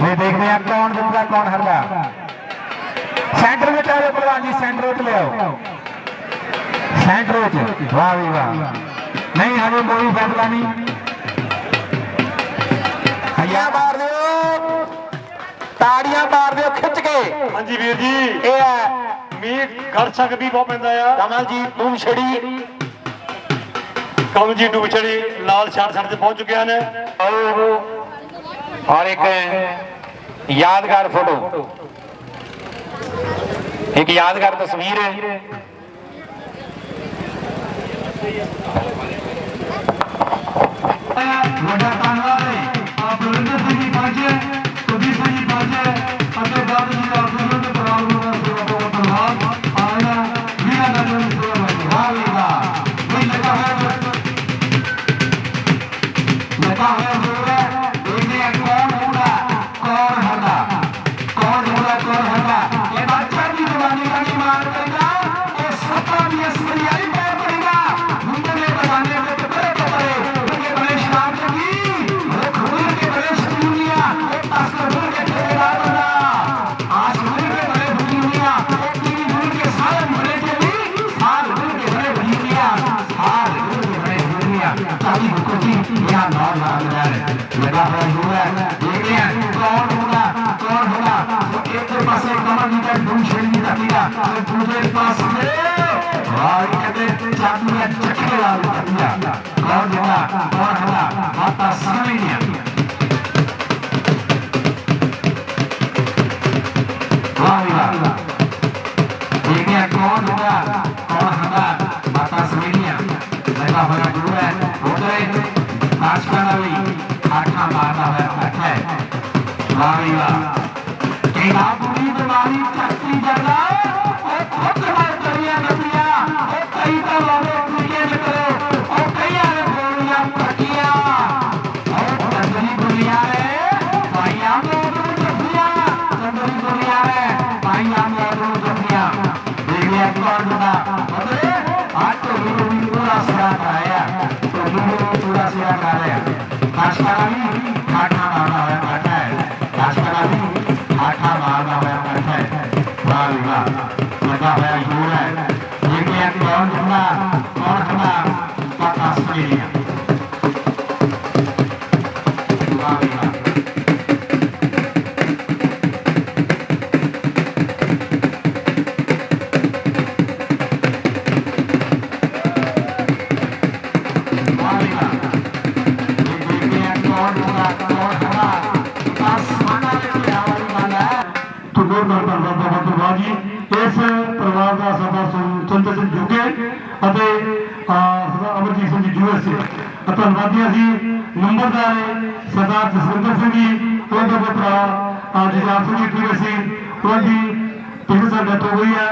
ਇਹ ਦੇਖਦੇ ਆ ਕੌਣ ਜਿੱਤਦਾ ਕੌਣ ਹਾਰਦਾ। ਸੈਂਟਰ ਵਿੱਚ ਆਓ ਪਹਿਲਵਾਨ ਜੀ ਸੈਂਟਰ ਵਿੱਚ ਲਿਆਓ। ਸੈਂਟਰ ਵਿੱਚ। ਵਾਹ ਵੀ ਵਾਹ। ਨਹੀਂ ਹਜੇ ਕੋਈ ਫੈਸਲਾ ਨਹੀਂ। ਹੱਇਆ ਮਾਰ ਦਿਓ। ਤਾੜੀਆਂ ਮਾਰ ਦਿਓ ਖਿੱਚ ਕੇ। ਹਾਂਜੀ ਵੀਰ ਜੀ। ਇਹ ਹੈ। ਮੀਂਹ ਖਰਚਕ ਵੀ ਬਹੁਤ ਪੈਂਦਾ ਆ। ਕਮਲ ਜੀ ਤੂੰ ਛੜੀ ਕਮ ਜੀ ਡੁੱਬ ਚੜੀ ਲਾਲ ਛੜ ਛੜ ਤੇ ਪਹੁੰਚ ਚੁੱਕੇ ਹਨ। और एक यादगार फ़ोटो। एक यादगार तस्वीर है। आप रविंद्र सिंह जी पहुँचे सुधीर सिंह जी पहुँचे जी का छेड़ी का कीड़ा और दूसरे पास में और कहते चाकू में चक्के लाल का कीड़ा कौन होगा कौन होगा माता समझ नहीं आती वाह वाह देखते हैं कौन होगा कौन होगा माता समझ नहीं आती लगा हुआ गुरु है उधर नाच करना भी आठा मारना है अच्छा है वाह भी वाह ਧੰਨਵਾਦੀਆਂ ਸੀ ਨੰਬਰਦਾਰ ਸਰਦਾਰ ਜਸਵਿੰਦਰ ਸਿੰਘ ਜੀ ਉਹਦੇ ਪੁੱਤਰ ਜਗਰਾਜ ਸਿੰਘ ਜੀ ਯੂਐਸਏ ਉਹਦੀ ਪਿਛਲੇ ਸਾਲ ਡੈਥ ਹੋ ਗਈ ਹੈ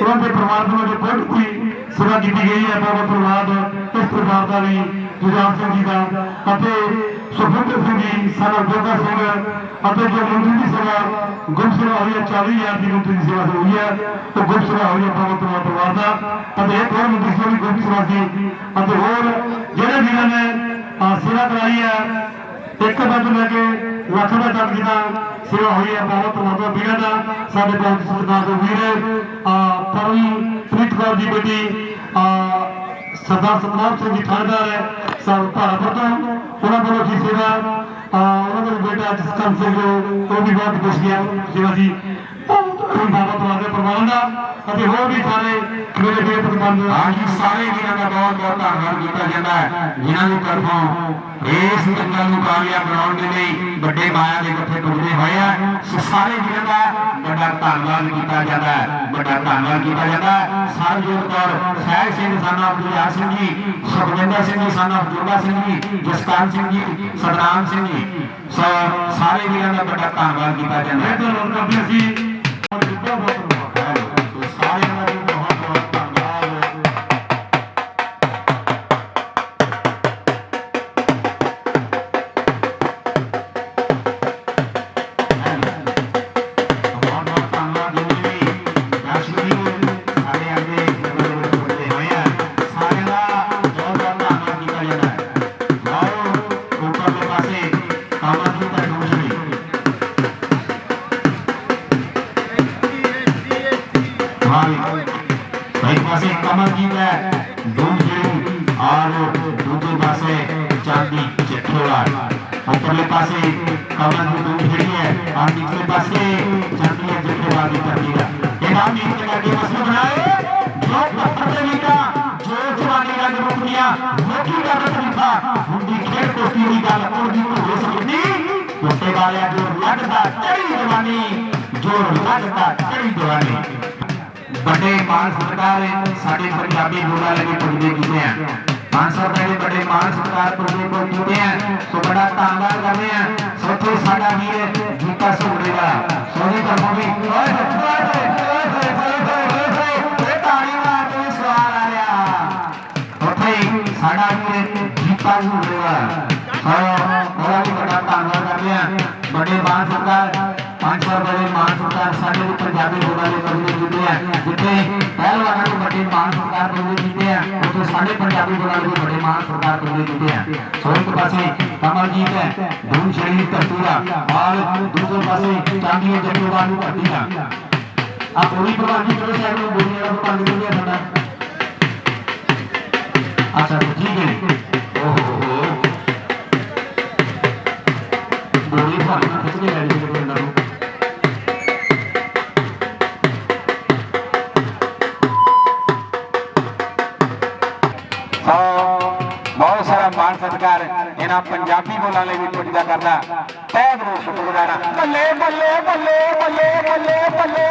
ਉਹਨਾਂ ਦੇ ਪਰਿਵਾਰ ਵੱਲੋਂ ਜੋ ਬਹੁਤ ਕੋਈ ਸੇਵਾ ਕੀਤੀ ਗਈ ਹੈ ਬਹੁਤ ਧੰਨਵਾਦ ਇਸ ਪਰਿਵਾਰ ਦਾ ਵੀ ਜਗਰਾਜ ਸਿੰਘ ਜੀ ਦਾ। ਅਤੇ ਸੁਖਵਿੰਦਰ ਸਿੰਘ ਜੀ ਸਾਡਾ ਜੋਗਾ ਸਿੰਘ ਅਤੇ ਜੋ ਮੰਤਰੀ ਦੀ ਸੇਵਾ ਗੁਪਤ ਹੋਈ ਹੈ 40000 ਦੀ ਮੰਤਰੀ ਦੀ ਸੇਵਾ ਹੋਈ ਹੈ ਉਹ ਗੁਪਤ ਹੋਈ ਹੈ ਬਹੁਤ ਪਰਿਵਾਰ ਦਾ। ਅਤੇ ਇੱਕ ਹੋਰ ਮੰਤਰੀ ਸੇਵਾ ਵੀ ਸੀ। ਅਤੇ ਹੋਰ ਜਿਹੜੇ ਵੀਰਾਂ ਨੇ ਸੇਵਾ ਕਰਾਈ ਹੈ ਇੱਕ ਬੰਦ ਲੈ ਕੇ ਲੱਖ ਦਾ ਤੱਕ ਜਿਹਦਾ ਸੇਵਾ ਹੋਈ ਹੈ ਬਹੁਤ ਧੰਨਵਾਦ ਵੀਰਾਂ ਦਾ ਸਾਡੇ ਬਹੁਤ ਸਰਦਾਰ ਦੇ ਵੀਰ ਅਹ, ਪਰਮ ਪ੍ਰੀਤ ਕੌਰ ਦੀ ਬੇਟੀ ਅਹ, ਸਰਦਾਰ ਸਤਨਾਮ ਸਿੰਘ ਜੀ ਥਾਣੇਦਾਰ ਹੈ ਸਭ ਭਾਰਤ ਤੋਂ ਉਹਨਾਂ ਵੱਲੋਂ ਜੀ ਸੇਵਾ ਉਹਨਾਂ ਦਾ ਬੇਟਾ ਜਸਕਰਨ ਸਿੰਘ ਉਹ ਵੀ ਬਹੁਤ ਖੁਸ਼ ਗਿਆ ਸੇਵਾ ਜੀ ਬਾਬਾ ਤਲਾ ਦੇ ਪ੍ਰਬੰਧ ਦਾ ਅਤੇ ਹੋਰ ਵੀ ਸਾਰੇ ਮੇਰੇ ਵੀਰ ਪ੍ਰਬੰਧ ਹਾਂਜੀ ਸਾਰੇ ਵੀਰਾਂ ਦਾ ਬਹੁਤ ਬਹੁਤ ਧੰਨਵਾਦ ਕੀਤਾ ਜਾਂਦਾ ਹੈ ਜਿਨ੍ਹਾਂ ਦੀ ਤਰਫੋਂ ਇਸ ਚੰਗਲ ਨੂੰ ਕਾਮਯਾਬ ਬਣਾਉਣ ਦੇ ਲਈ ਵੱਡੇ ਮਾਇਆ ਦੇ ਗੱਠੇ ਟੁੱਟਦੇ ਹੋਏ ਆ ਸੋ ਸਾਰੇ ਵੀਰਾਂ ਦਾ ਵੱਡਾ ਧੰਨਵਾਦ ਕੀਤਾ ਜਾਂਦਾ ਹੈ ਵੱਡਾ ਧੰਨਵਾਦ ਕੀਤਾ ਜਾਂਦਾ ਹੈ। ਸਰਜੋਤ ਕੌਰ ਸਹਿਜ ਸਿੰਘ ਸਾਨਾ ਅਬਦੁੱਲਾ ਸਿੰਘ ਜੀ ਸੁਖਵਿੰਦਰ ਸਿੰਘ ਜੀ ਸਾਨਾ ਅਬਦੁੱਲਾ ਸਿੰਘ ਜੀ ਜਸਕਾਨ ਸਿੰਘ ਜੀ ਸਤਨਾਮ ਸਿੰਘ ਜੀ। ਸੋ ਸਾਰੇ ਵੀਰਾਂ ਦਾ ਵੱਡਾ ਧੰਨਵਾਦ ਕੀਤਾ ਜਾਂਦਾ ਹੈ। ਤਾਂ ਲੋਕ ਕਰਦੇ ਸੀ एक पासे कमलजीत है डूबजू और दूसरे पासे चांदी जठोड़ा ऊपरले पासे कमल डूबजड़ी है और निचले पासे चांदी है जठोड़ा की धरती का ये नाम एक जगह के मसले बनाए जो पत्थर से लिखा जो जवानी रंग रूप दिया मोटी का रंग लिखा उनकी खेल कोस्ती की गल और भी हो सकती उसके बारे जो लगता चढ़ी जवानी जो लगता चढ़ी जवानी ਵੱਡੇ ਮਾਨ ਸਤਕਾਰ ਸਾਡੇ ਪੰਜਾਬੀ ਲੋਕਾਂ ਲਈ ਪੁੱਜਦੇ ਕੀਤੇ ਆ ਮਾਨ ਸਾਹਿਬ ਨੇ ਵੱਡੇ ਮਾਨ ਸਤਕਾਰ ਪੁੱਜਦੇ ਕੋ ਕੀਤੇ ਆ ਸੋ ਬੜਾ ਧੰਨਵਾਦ ਕਰਦੇ ਆ ਸੋਥੇ ਸਾਡਾ ਵੀਰ ਜੀਤਾ ਸੋੜੇ ਦਾ ਸੋਹਣੀ ਤਰਫੋਂ ਵੀ ਓਏ ਰੱਖਵਾ ਦੇ ਸਾਡਾ ਵੀਰ ਜੀਤਾ ਸੋੜੇ ਦਾ ਹਾਂ ਬੜਾ ਧੰਨਵਾਦ ਕਰਦੇ ਆ ਬੜੇ ਮਾਨ ਸਤਕਾਰ पाँच बार वाले महासंकार सारे ऊपर जाने हो वाले बंदे जीते हैं। जितने पहलवानों को बड़े महासंकार बंदे जीते हैं तो सारे पंजाबी वाले लोग बड़े महासंकार बंदे जीते हैं। सोने सोलह पासे कमलजीत है, धूम शरीर कस्तूरा और दूसरे पासे चांदी जट्टू वालू भट्टीला आप पूरी प्रभाव की तरफ़ से आपको बोलने वाला पानी दुनिया ठंडा अच्छा तो ठीक है। ओहो बोली भाई कितने ਕਰਦਾ। ਤੈ ਬਰੋ ਸ਼ੁਕਰ ਕਰਦਾ ਬੱਲੇ ਬੱਲੇ ਬੱਲੇ ਬੱਲੇ ਬੱਲੇ ਬੱਲੇ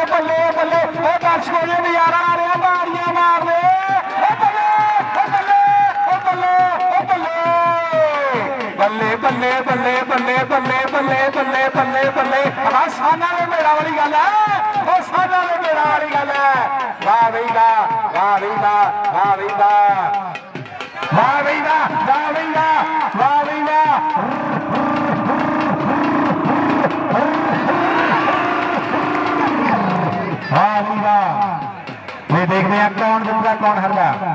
ਦੇਖਦੇ ਆ ਕੌਣ ਜਿੱਤਦਾ, ਕੌਣ ਹਾਰਦਾ।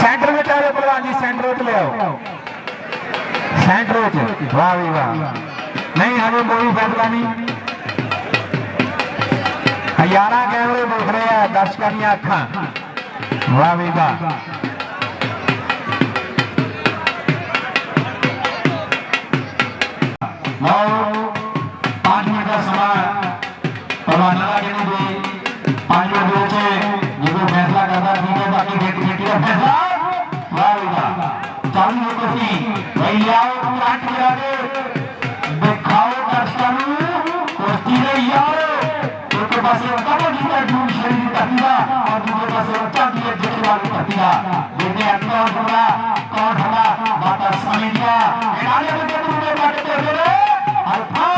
ਸੈਂਟਰ ਵਿੱਚ ਆਓ ਪ੍ਰਧਾਨ ਜੀ ਸੈਂਟਰ ਵਿੱਚ ਲਿਆਓ। ਸੈਂਟਰ ਵਿੱਚ। ਵਾਹ ਬਈ ਵਾਹ। ਨਹੀਂ, ਹਜੇ ਕੋਈ ਫੈਸਲਾ ਨਹੀਂ। ਹਜ਼ਾਰਾਂ ਕੈਮਰੇ ਦੇਖ ਰਹੇ ਆ ਦਰਸ਼ਕਾਂ ਦੀਆਂ ਅੱਖਾਂ। ਵਾਹ ਵੀ ਵਾਹ। ਲਓ 5 ਮਿੰਟ ਦਾ ਸਮਾਂ ਪਰਵਾਨਾ पार्टी भैयाओं को पार्टी लगे दिखाओ दर्शनू कुर्ती ले यारो तुमके पास ये कब दिया ढूंढ शरीर तकिया और तुमके पास ये क्या दिया जेठे वाली तकिया लेने अपना और बोला कौन हला बाता समझ गया इनाले में तुमने बाटे तो बोले अल्फा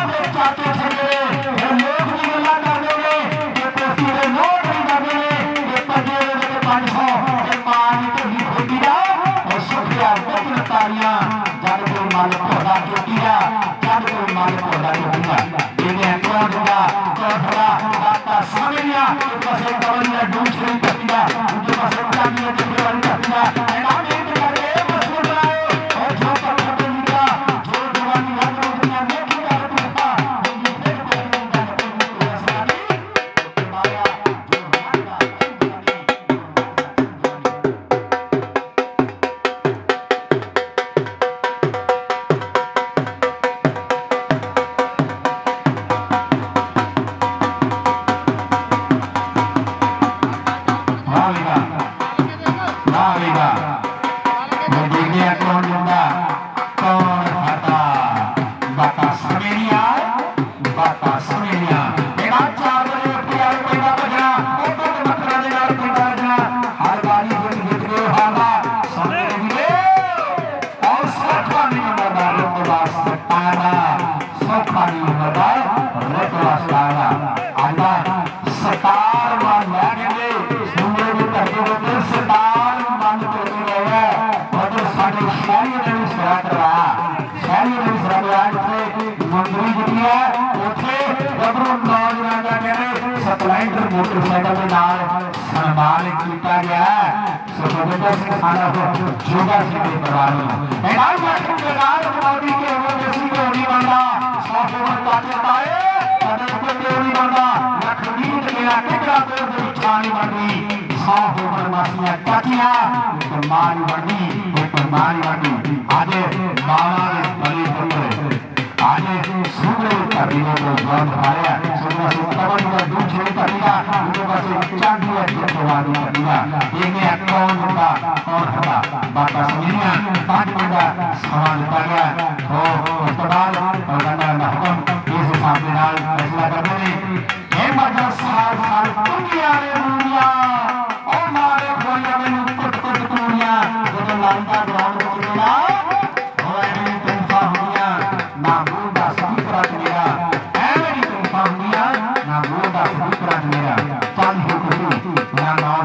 Thank you. आना हो जोगा से बेकरार हो एनाई मरकू के लाल मोदी के हो जैसी के होनी बंदा साफो में ताकत आए कदर को के होनी बंदा लखनीर के आकिका को दुष्टानी बंदी साफो में मासिया ताकिया परमानी बंदी परमानी बंदी आजे बाबा ਹੈ ਜਵਾਨ ਧਰਤੀ ਦਾ ਇਹ ਕੌਣ ਹੁੰਦਾ ਕੌਣ ਹੁੰਦਾ ਬਾਬਾ ਸੁਨੀਆ ਪੰਜ ਮਿੰਟਾਂ ਸਮਾਂ ਦਿੱਤਾ ਗਿਆ ਉਹ ਉਸ ਤੋਂ ਬਾਅਦ ਪ੍ਰਧਾਨ ਦਾ ਹੁਕਮ Caramba.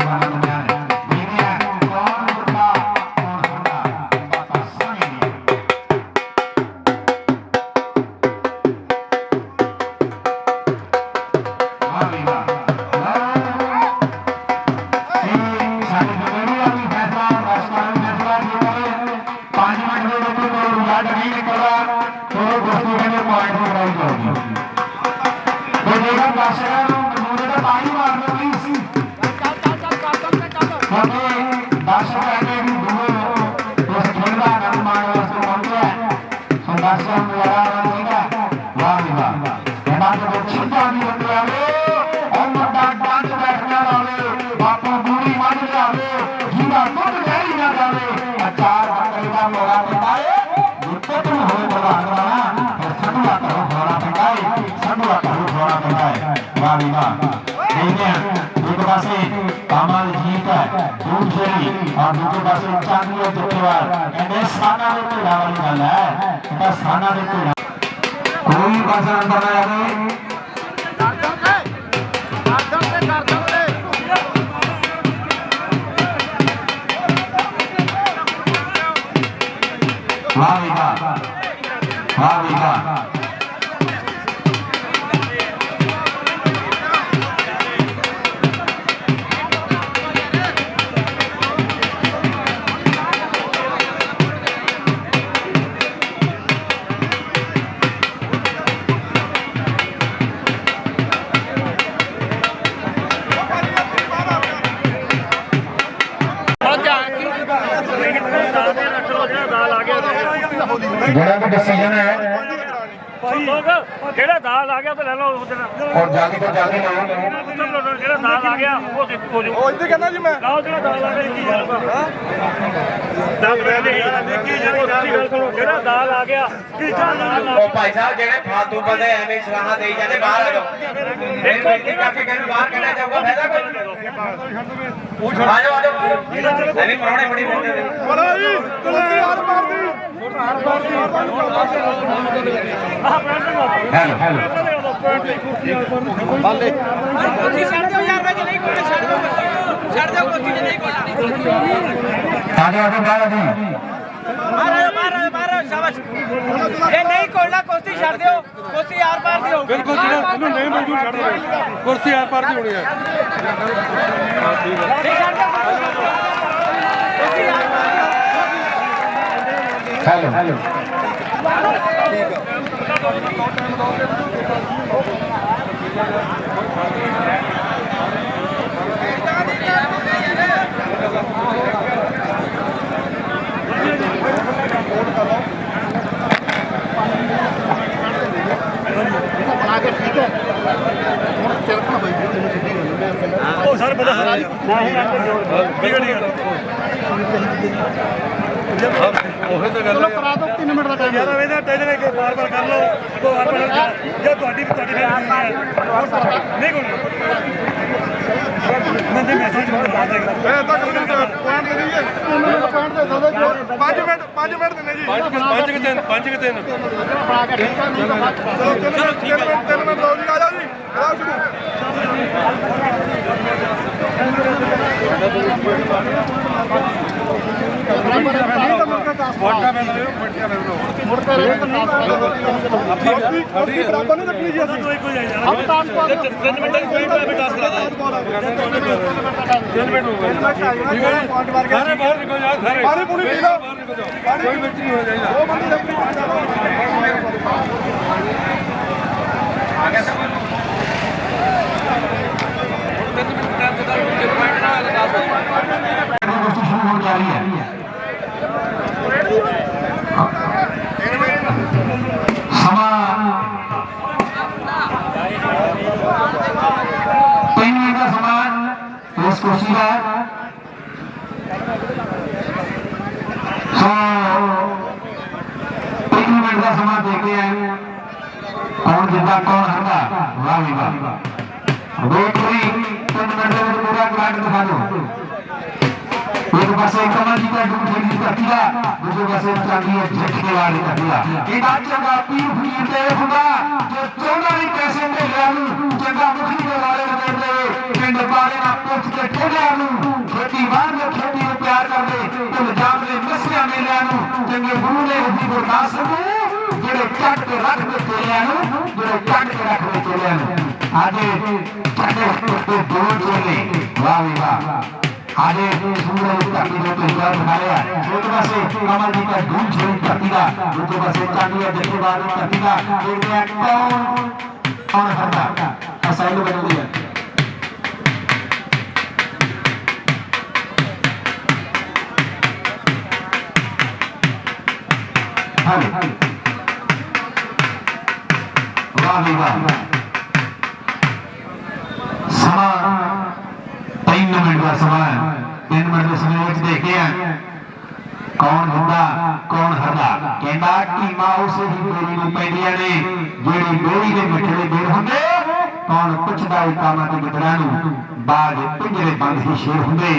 ਕਿਉਂਕਿ ਚਾਂਦੀ ਹੈ ਜੱਟੇਵਾਲ ਇਹਨੇ ਸਾਨਾ ਦੇ ਘੋੜਾ ਵਾਲੀ ਗੱਲ ਹੈ ਇਹਦਾ ਸਾਨਾ ਦੇ ਘੋੜਾ ਕੋਈ ਜਿਹੜਾ ਦਾਲ ਆ ਗਿਆ ਤਾਂ ਲੈ ਲਓ ਉਹਦੇ ਨਾਲ ਔਰ ਜਲਦੀ ਤੋਂ ਜਲਦੀ ਲਓ ਜਿਹੜਾ ਦਾਲ ਆ ਗਿਆ ਉਹ ਸਿੱਖ ਹੋ ਜਾਊ। ਉਹ ਇੱਥੇ ਕਹਿੰਦਾ ਜੀ ਮੈਂ। ਲਾਓ ਜਿਹੜਾ ਦਾਲ ਆ ਗਿਆ ਕੀ ਜਾਊਗਾ। ਦਾਲ ਕੀ ਜਾਊਗਾ ਜਿਹੜਾ ਦਾਲ ਆ ਗਿਆ ਕੀ ਦਾਲ ਆ ਉਹ ਭਾਈ ਸਾਹਿਬ ਜਿਹੜੇ ਫਾਲਤੂ ਬੰਦੇ ਐਵੇਂ ਸਲਾਹਾਂ ਦੇਈ ਜਾਂਦੇ ਬਾਹਰ ਆ ਜਾਓ। ਇਹ ਬੇਇੱਜ਼ਤੀ ਕਰਕੇ ਕਿਹਨੂੰ ਬਾਹਰ ਕੱਢਿਆ ਜਾਊਗਾ ਫਾਇਦਾ ਕੋਈ ਆ ਜਾਓ ਆ ਜਾਓ। ਐਵੇਂ ਪਰੌਣੇ ਬੜੀ ਬੰਦੇ ਨੇ। ਬੋਲੋ ਜੀ ਕੁਲਤੀ ਹੱਥ ਮਾਰਦੀ ਹੈਲੋ ਬਾਹਰ ਆ ਜਾਓ ਇਹ ਨਹੀਂ ਕੁਸ਼ਤੀ ਛੱਡ ਦਿਓ ਕੁਸ਼ਤੀ ਆਰ ਪਾਰ ਦੀ ਹੋਊਗੀ। ਬਿਲਕੁਲ ਜੀ ਇਹਨੂੰ ਨਹੀਂ ਮਨਜ਼ੂਰ ਛੱਡ ਦੇ ਕੁਰਸੀ ਆਰ ਪਾਰ ਦੀ ਹੋਣੀ ਹੈ। ਨਹੀਂ ਛੱਡ ਦਿਓ ਕੁਸ਼ਤੀ ਆਰ ਪਾਰ ਦੀ ਹੈਲੋ ਉਹ ਸਾਰੇ ਪਤਾ ਨਾ ਹੀ ਠੀਕ ਹੈ ਠੀਕ ਹੈ ਚਲੋ ਕਰਾ ਦੋ 3 ਮਿੰਟ ਦਾ ਟਾਈਮ ਯਾਰ ਇਹਦਾ ਟੈਨਸ਼ਨ ਕਿ ਬਾਰ ਬਾਰ ਕਰ ਲਓ ਉਹ ਬਾਰ ਬਾਰ ਜੇ ਤੁਹਾਡੀ ਤੁਹਾਡੀ ਨਹੀਂ ਕੋਈ ਮੈਂ ਤੇ ਮੈਸੇਜ ਬਣਾ ਦੇਗਾ ਇਹ ਤੱਕ ਪੁਆਇੰਟ ਦੇ ਦਈਏ 3 ਮਿੰਟ ਪੁਆਇੰਟ ਦੇ ਦੋ 5 ਮਿੰਟ 5 ਮਿੰਟ ਦਿੰਦੇ ਜੀ। ਪੰਜ ਕਿ ਤਿੰਨ ਪੰਜ ਕਿ ਤਿੰਨ ਬਣਾ ਕੇ ਠੀਕ ਨਹੀਂ ਤਾਂ ਬਾਅਦ ਚਲੋ ਚਲੋ ਠੀਕ ਹੈ 3 ਮਿੰਟ ਲਓ ਜੀ ਆ ਜਾਓ ਜੀ। ਆਓ ਸ਼ੁਰੂ ਤਿੰਨ ਮਿੰਟ ਦੀ ਕੋਈ ਵੀ ਟਾਸਕ ਕਰਾ ਤਿੰਨ ਮਿੰਟ ਹੋ خوش ہوا ہاں پہلا مینٹ دا سماں دیکھیا ہے اور جڈا کون ہندا واہ واہ ویکھ لی تین منڈے پورا کمنٹ دکھا دو ہن بس ایک منڈے دی ٹڈی تھوڑی جاتی دا منڈے چنگی ہے چھکے والے کٹیا کی بات کر گا پی پی دیکھوں گا جو چوڑا ਚੰਗਾ ਮੁਖੀ ਦੇ ਵਾਲੇ ਮੁਕਾਬਲੇ ਪਿੰਡ ਬਾਰੇ ਨਾਲ ਪੁੱਛ ਕੇ ਠੇਲਿਆਂ ਨੂੰ ਖੇਤੀਬਾਨ ਦੇ ਖੇਤੀ ਨੂੰ ਪਿਆਰ ਕਰਦੇ ਪੰਜਾਬ ਦੇ ਮਸਿਆ ਮੇਲਿਆਂ ਨੂੰ, ਚੰਗੇ ਗੁਰੂ ਨੇ ਜੀ ਗੁਰਦਾਸ ਨੂੰ, ਜਿਹੜੇ ਕੱਟ ਕੇ ਰੱਖ ਦੇ ਚੇਲਿਆਂ ਨੂੰ, ਜਿਹੜੇ ਕੱਟ ਕੇ ਰੱਖ ਦੇ ਚੇਲਿਆਂ ਨੂੰ। ਆਜੇ ਸਾਡੇ ਤੋਂ ਦੂਰ ਚੇਲੇ ਵਾਹ ਵੀ ਵਾਹ। ਆਜੇ ਸੂਰਜ ਧਰਤੀ ਦੇ ਉੱਤੇ ਜਾ ਬਣਾਇਆ ਇੱਕ ਪਾਸੇ ਕਮਲ ਦੀ ਦਾ ਧੂਮ ਛੇੜ ਧਰਤੀ ਦਾ, ਦੂਜੇ ਪਾਸੇ ਚਾਂਦੀ ਦੇ ਦੇਖੇ ਬਾਰੇ ਧਰਤੀ ਦਾ। ਇਹ ਕੌਣ ਕੌਣ ਹਰਦਾ ਪਸੰਦ ਬਣਦੀ ਹੈ ਹਾਂ ਵਾਹ ਵਾਹ। ਸਮਾਂ 3 ਮਿੰਟ ਦਾ ਸਮਾਂ ਹੈ। 3 ਮਿੰਟ ਦੇ ਸਮੇਂ ਵਿੱਚ ਦੇਖਦੇ ਹਾਂ। ਕੌਣ ਹੁੰਦਾ, ਕੌਣ ਹਰਦਾ? ਕਹਿੰਦਾ, ਕੀਮਾ ਉਸ ਦੀ ਬੋਲੀ ਨੂੰ ਪੈਂਦੀਆਂ ਨੇ, ਜਿਹੜੀ ਬੋਲੀ ਦੇ ਮਿੱਠੇ ਦੇ ਗੁਣ ਹੁੰਦੇ कान पुछंदा काना मतलबु बाज़ पिंज ई शेर हूंदे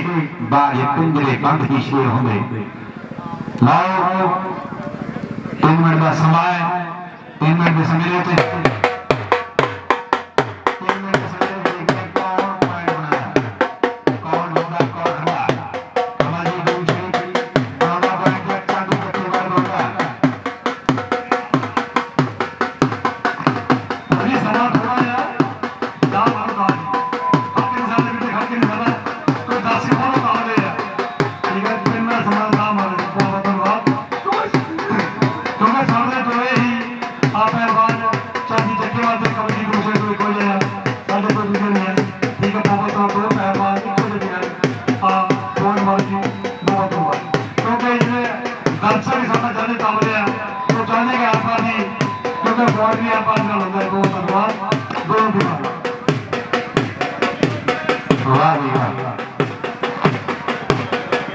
बाज पिंजड़े बंदेर हूंदे लायो ਬਹੁਤ ਇੱਕੋ ਜਿਹੇ ਹਨ ਆ ਬਹੁਤ ਮਰਜ਼ੀ ਬਹੁਤ ਧੰਨਵਾਦ ਕਿਉਂਕਿ ਇਹਨੇ ਦਰਸ਼ਕ ਹੀ ਸਾਡਾ ਜਾਣੇ ਕੰਮ ਰਿਹਾ ਉਹ ਚਾਹੁੰਦੇ ਆਪਾਂ ਦੀ ਕਿਉਂਕਿ ਫੌਜ ਵੀ ਆਪਾਂ ਨਾਲ ਹੁੰਦਾ ਹੈ ਬਹੁਤ ਧੰਨਵਾਦ ਦੋ ਦਿਨ ਵਾਹ ਵੀ ਵਾਹ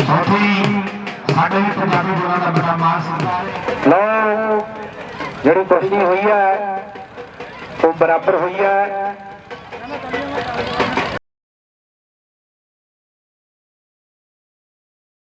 ਸਾਥੀ ਸਾਡੇ ਵੀ ਪੰਜਾਬੀ ਬੋਲਾਂ ਦਾ ਬੜਾ ਮਾਣ ਸਤਿਕਾਰ ਹੈ ਜਿਹੜੀ ਕੁਸ਼ਤੀ ਹੋਈ ਹੈ, ਉਹ ਬਰਾਬਰ ਹੋਈ ਹੈ।